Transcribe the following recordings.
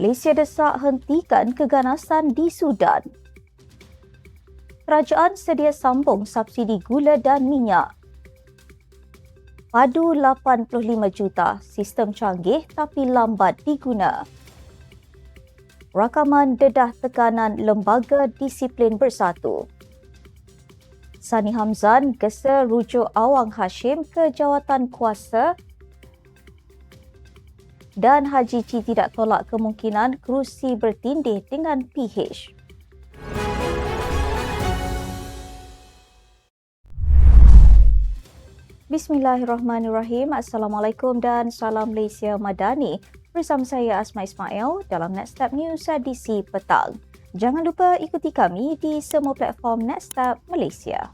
Malaysia desak hentikan keganasan di Sudan. Kerajaan sedia sambung subsidi gula dan minyak. Padu 85 juta, sistem canggih tapi lambat diguna. Rakaman dedah tekanan Lembaga Disiplin Bersatu. Sani Hamzan gesa rujuk Awang Hashim ke jawatan kuasa dan Haji Ci tidak tolak kemungkinan kerusi bertindih dengan PH. Bismillahirrahmanirrahim. Assalamualaikum dan salam Malaysia Madani. Bersama saya Asma Ismail dalam Netstab News edisi petang. Jangan lupa ikuti kami di semua platform Netstab Malaysia.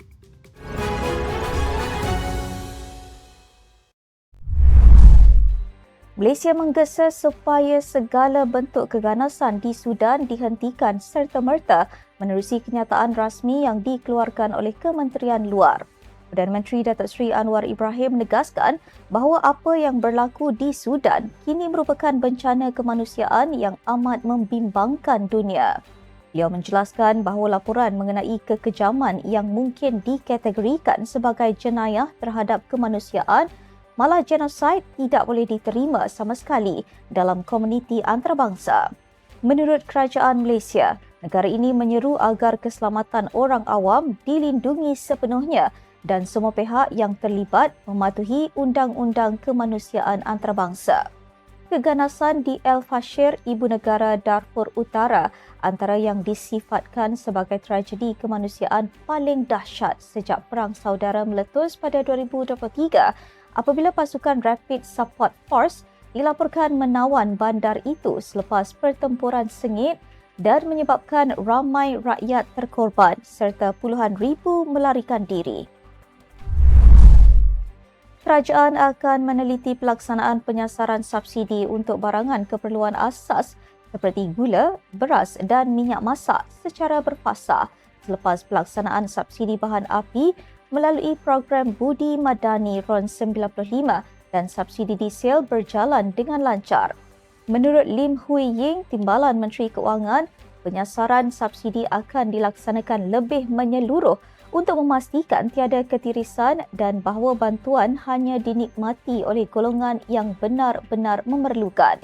Malaysia menggesa supaya segala bentuk keganasan di Sudan dihentikan serta merta menerusi kenyataan rasmi yang dikeluarkan oleh Kementerian Luar. Perdana Menteri Datuk Seri Anwar Ibrahim menegaskan bahawa apa yang berlaku di Sudan kini merupakan bencana kemanusiaan yang amat membimbangkan dunia. Beliau menjelaskan bahawa laporan mengenai kekejaman yang mungkin dikategorikan sebagai jenayah terhadap kemanusiaan malah genosid tidak boleh diterima sama sekali dalam komuniti antarabangsa. Menurut Kerajaan Malaysia, negara ini menyeru agar keselamatan orang awam dilindungi sepenuhnya dan semua pihak yang terlibat mematuhi undang-undang kemanusiaan antarabangsa. Keganasan di El Fashir, ibu negara Darfur Utara, antara yang disifatkan sebagai tragedi kemanusiaan paling dahsyat sejak Perang Saudara meletus pada 2023 apabila pasukan Rapid Support Force dilaporkan menawan bandar itu selepas pertempuran sengit dan menyebabkan ramai rakyat terkorban serta puluhan ribu melarikan diri. Kerajaan akan meneliti pelaksanaan penyasaran subsidi untuk barangan keperluan asas seperti gula, beras dan minyak masak secara berfasa selepas pelaksanaan subsidi bahan api melalui program Budi Madani RON 95 dan subsidi diesel berjalan dengan lancar. Menurut Lim Hui Ying, Timbalan Menteri Keuangan, penyasaran subsidi akan dilaksanakan lebih menyeluruh untuk memastikan tiada ketirisan dan bahawa bantuan hanya dinikmati oleh golongan yang benar-benar memerlukan.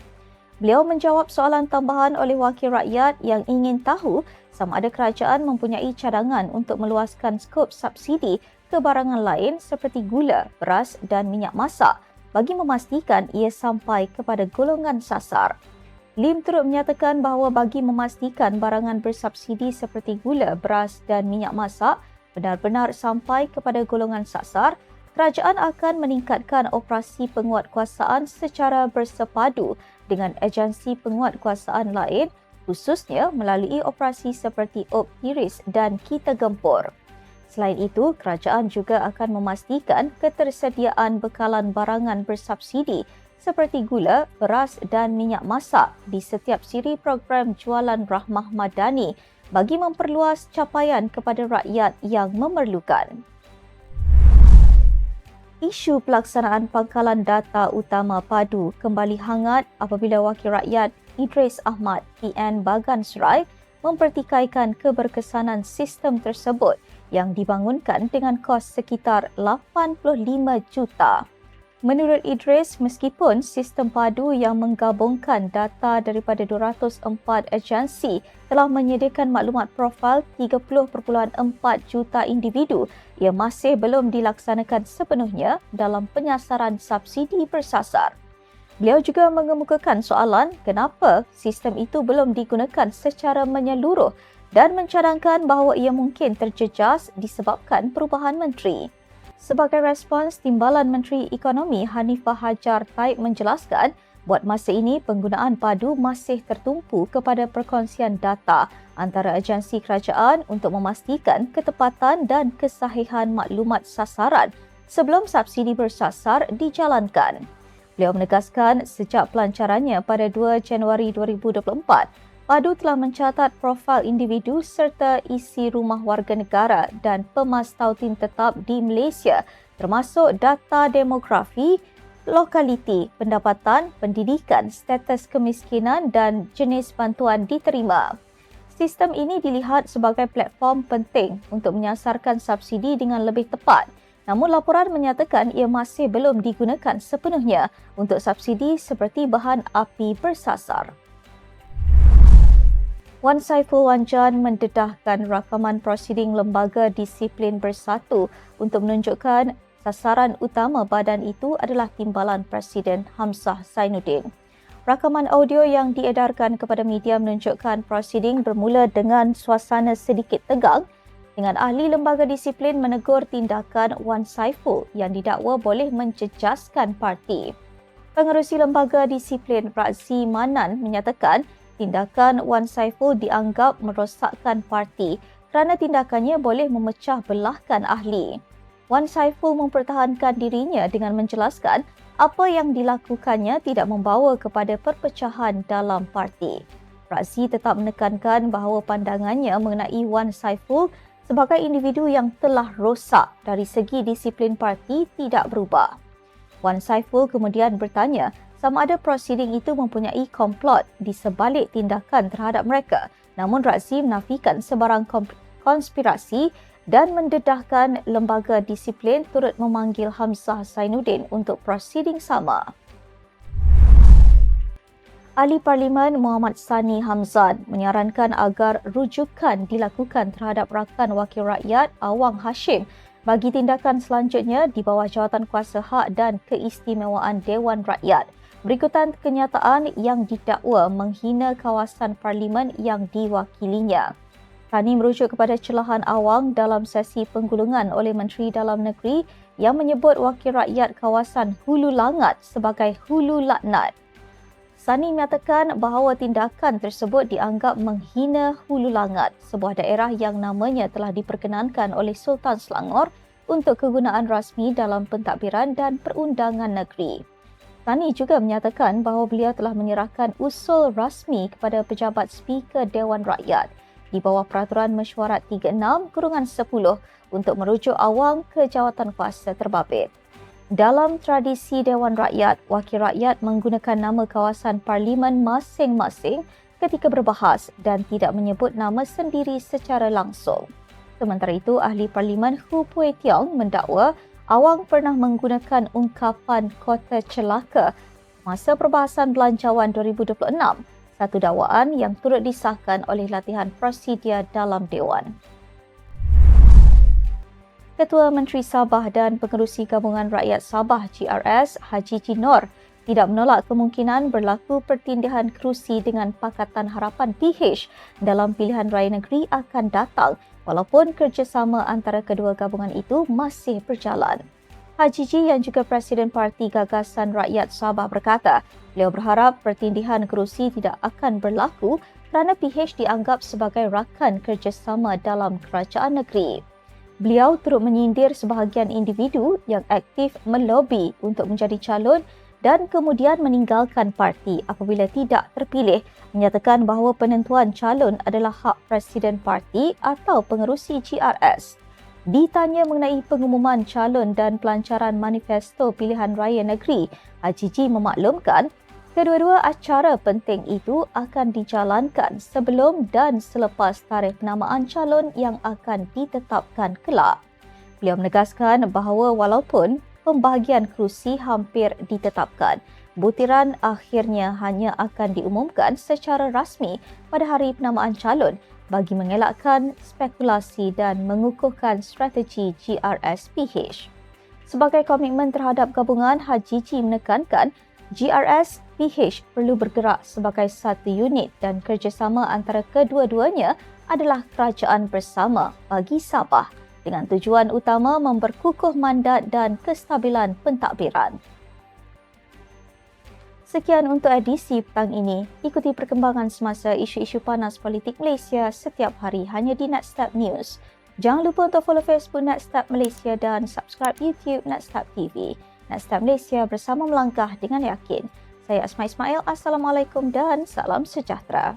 Beliau menjawab soalan tambahan oleh wakil rakyat yang ingin tahu sama ada kerajaan mempunyai cadangan untuk meluaskan skop subsidi ke barangan lain seperti gula, beras dan minyak masak bagi memastikan ia sampai kepada golongan sasar. Lim turut menyatakan bahawa bagi memastikan barangan bersubsidi seperti gula, beras dan minyak masak benar-benar sampai kepada golongan sasar, kerajaan akan meningkatkan operasi penguatkuasaan secara bersepadu dengan agensi penguatkuasaan lain khususnya melalui operasi seperti Op Iris dan Kita Gempur. Selain itu, kerajaan juga akan memastikan ketersediaan bekalan barangan bersubsidi seperti gula, beras dan minyak masak di setiap siri program jualan rahmah madani bagi memperluas capaian kepada rakyat yang memerlukan isu pelaksanaan pangkalan data utama padu kembali hangat apabila Wakil Rakyat Idris Ahmad PN Bagan Serai mempertikaikan keberkesanan sistem tersebut yang dibangunkan dengan kos sekitar 85 juta. Menurut Idris, meskipun sistem padu yang menggabungkan data daripada 204 agensi telah menyediakan maklumat profil 30.4 juta individu, ia masih belum dilaksanakan sepenuhnya dalam penyasaran subsidi bersasar. Beliau juga mengemukakan soalan kenapa sistem itu belum digunakan secara menyeluruh dan mencadangkan bahawa ia mungkin terjejas disebabkan perubahan menteri. Sebagai respons, Timbalan Menteri Ekonomi Hanifah Hajar Taib menjelaskan buat masa ini penggunaan padu masih tertumpu kepada perkongsian data antara agensi kerajaan untuk memastikan ketepatan dan kesahihan maklumat sasaran sebelum subsidi bersasar dijalankan. Beliau menegaskan sejak pelancarannya pada 2 Januari 2024, Padu telah mencatat profil individu serta isi rumah warga negara dan pemastautin tetap di Malaysia termasuk data demografi, lokaliti, pendapatan, pendidikan, status kemiskinan dan jenis bantuan diterima. Sistem ini dilihat sebagai platform penting untuk menyasarkan subsidi dengan lebih tepat. Namun laporan menyatakan ia masih belum digunakan sepenuhnya untuk subsidi seperti bahan api bersasar. Wan Saiful Wanjan mendedahkan rakaman prosiding Lembaga Disiplin Bersatu untuk menunjukkan sasaran utama badan itu adalah timbalan Presiden Hamzah Zainuddin. Rakaman audio yang diedarkan kepada media menunjukkan prosiding bermula dengan suasana sedikit tegang dengan ahli lembaga disiplin menegur tindakan Wan Saiful yang didakwa boleh menjejaskan parti. Pengerusi lembaga disiplin Razi Manan menyatakan tindakan Wan Saiful dianggap merosakkan parti kerana tindakannya boleh memecah belahkan ahli. Wan Saiful mempertahankan dirinya dengan menjelaskan apa yang dilakukannya tidak membawa kepada perpecahan dalam parti. Razi tetap menekankan bahawa pandangannya mengenai Wan Saiful sebagai individu yang telah rosak dari segi disiplin parti tidak berubah. Wan Saiful kemudian bertanya sama ada prosiding itu mempunyai komplot di sebalik tindakan terhadap mereka. Namun Razi menafikan sebarang konspirasi dan mendedahkan lembaga disiplin turut memanggil Hamzah Zainuddin untuk prosiding sama. Ahli Parlimen Muhammad Sani Hamzan menyarankan agar rujukan dilakukan terhadap rakan wakil rakyat Awang Hashim bagi tindakan selanjutnya di bawah jawatan kuasa hak dan keistimewaan Dewan Rakyat berikutan kenyataan yang didakwa menghina kawasan parlimen yang diwakilinya. Tani merujuk kepada celahan awang dalam sesi penggulungan oleh Menteri Dalam Negeri yang menyebut wakil rakyat kawasan Hulu Langat sebagai Hulu Laknat. Sani menyatakan bahawa tindakan tersebut dianggap menghina Hulu Langat, sebuah daerah yang namanya telah diperkenankan oleh Sultan Selangor untuk kegunaan rasmi dalam pentadbiran dan perundangan negeri. Tani juga menyatakan bahawa beliau telah menyerahkan usul rasmi kepada pejabat Speaker Dewan Rakyat di bawah Peraturan Mesyuarat 36 kurungan 10 untuk merujuk awang ke jawatan kuasa terbabit. Dalam tradisi Dewan Rakyat, wakil rakyat menggunakan nama kawasan parlimen masing-masing ketika berbahas dan tidak menyebut nama sendiri secara langsung. Sementara itu, ahli parlimen Hu Pui Tiong mendakwa Awang pernah menggunakan ungkapan kota celaka masa perbahasan belanjawan 2026, satu dakwaan yang turut disahkan oleh latihan prasidia dalam Dewan. Ketua Menteri Sabah dan Pengerusi Gabungan Rakyat Sabah GRS Haji Jinor tidak menolak kemungkinan berlaku pertindihan kerusi dengan Pakatan Harapan PH dalam pilihan raya negeri akan datang walaupun kerjasama antara kedua gabungan itu masih berjalan. Haji Ji yang juga Presiden Parti Gagasan Rakyat Sabah berkata, beliau berharap pertindihan kerusi tidak akan berlaku kerana PH dianggap sebagai rakan kerjasama dalam kerajaan negeri. Beliau turut menyindir sebahagian individu yang aktif melobi untuk menjadi calon dan kemudian meninggalkan parti apabila tidak terpilih menyatakan bahawa penentuan calon adalah hak presiden parti atau pengerusi GRS. Ditanya mengenai pengumuman calon dan pelancaran manifesto pilihan raya negeri, Haji Ji memaklumkan kedua-dua acara penting itu akan dijalankan sebelum dan selepas tarikh penamaan calon yang akan ditetapkan kelak. Beliau menegaskan bahawa walaupun pembahagian kerusi hampir ditetapkan. Butiran akhirnya hanya akan diumumkan secara rasmi pada hari penamaan calon bagi mengelakkan spekulasi dan mengukuhkan strategi GRSPH. Sebagai komitmen terhadap gabungan, Haji Ji menekankan GRSPH perlu bergerak sebagai satu unit dan kerjasama antara kedua-duanya adalah kerajaan bersama bagi Sabah dengan tujuan utama memperkukuh mandat dan kestabilan pentadbiran. Sekian untuk edisi petang ini. Ikuti perkembangan semasa isu-isu panas politik Malaysia setiap hari hanya di Netstep News. Jangan lupa untuk follow Facebook Netstep Malaysia dan subscribe YouTube Netstep TV. Netstep Malaysia bersama melangkah dengan yakin. Saya Asma Ismail. Assalamualaikum dan salam sejahtera.